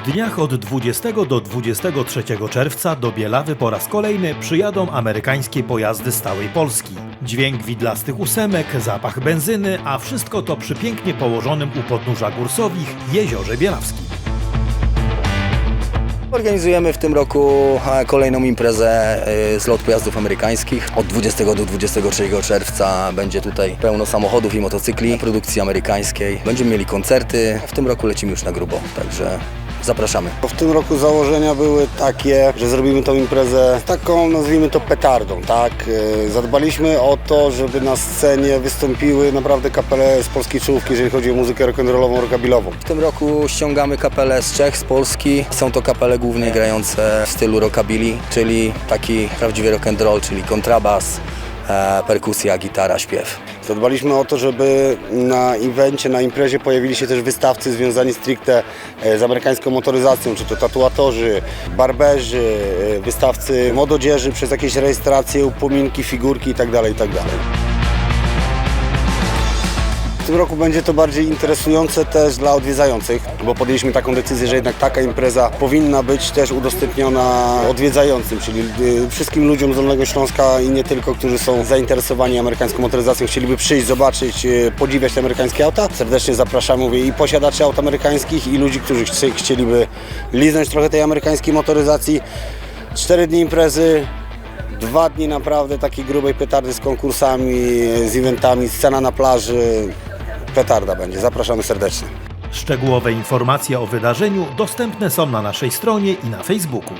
dniach od 20 do 23 czerwca do Bielawy po raz kolejny przyjadą amerykańskie pojazdy z całej Polski. Dźwięk widlastych ósemek, zapach benzyny, a wszystko to przy pięknie położonym u podnóża Górsowich Jeziorze Bielawskim. Organizujemy w tym roku e, kolejną imprezę e, zlot pojazdów amerykańskich. Od 20 do 23 czerwca będzie tutaj pełno samochodów i motocykli produkcji amerykańskiej. Będziemy mieli koncerty. W tym roku lecimy już na grubo, także zapraszamy. W tym roku założenia były takie, że zrobimy tą imprezę taką, nazwijmy to petardą, tak? E, Zadbaliśmy o to, żeby na scenie wystąpiły naprawdę kapele z polskiej czołówki, jeżeli chodzi o muzykę rock'n'rollową, rockabilową. W tym roku ściągamy kapele z Czech, z Polski. Są to kapele głównie grające w stylu rockabilly, czyli taki prawdziwy rock and roll, czyli kontrabas, perkusja, gitara, śpiew. Zadbaliśmy o to, żeby na evencie, na imprezie pojawili się też wystawcy związani stricte e, z amerykańską motoryzacją, czy to tatuatorzy, barberzy, e, wystawcy mododzieży przez jakieś rejestracje, upominki, figurki tak itd. itd. W tym roku będzie to bardziej interesujące też dla odwiedzających, bo podjęliśmy taką decyzję, że jednak taka impreza powinna być też udostępniona odwiedzającym, czyli y, wszystkim ludziom z Dolnego Śląska i nie tylko, którzy są zainteresowani amerykańską motoryzacją, chcieliby przyjść, zobaczyć, y, podziwiać te amerykańskie auta. Serdecznie zapraszam, mówię, i posiadaczy aut amerykańskich, i ludzi, którzy chci- chcieliby liznąć trochę tej amerykańskiej motoryzacji. Cztery dni imprezy, Dwa dni naprawdę takiej grubej petardy z konkursami, z eventami, scena na plaży. Petarda będzie. Zapraszamy serdecznie. Szczegółowe informacje o wydarzeniu dostępne są na naszej stronie i na Facebooku.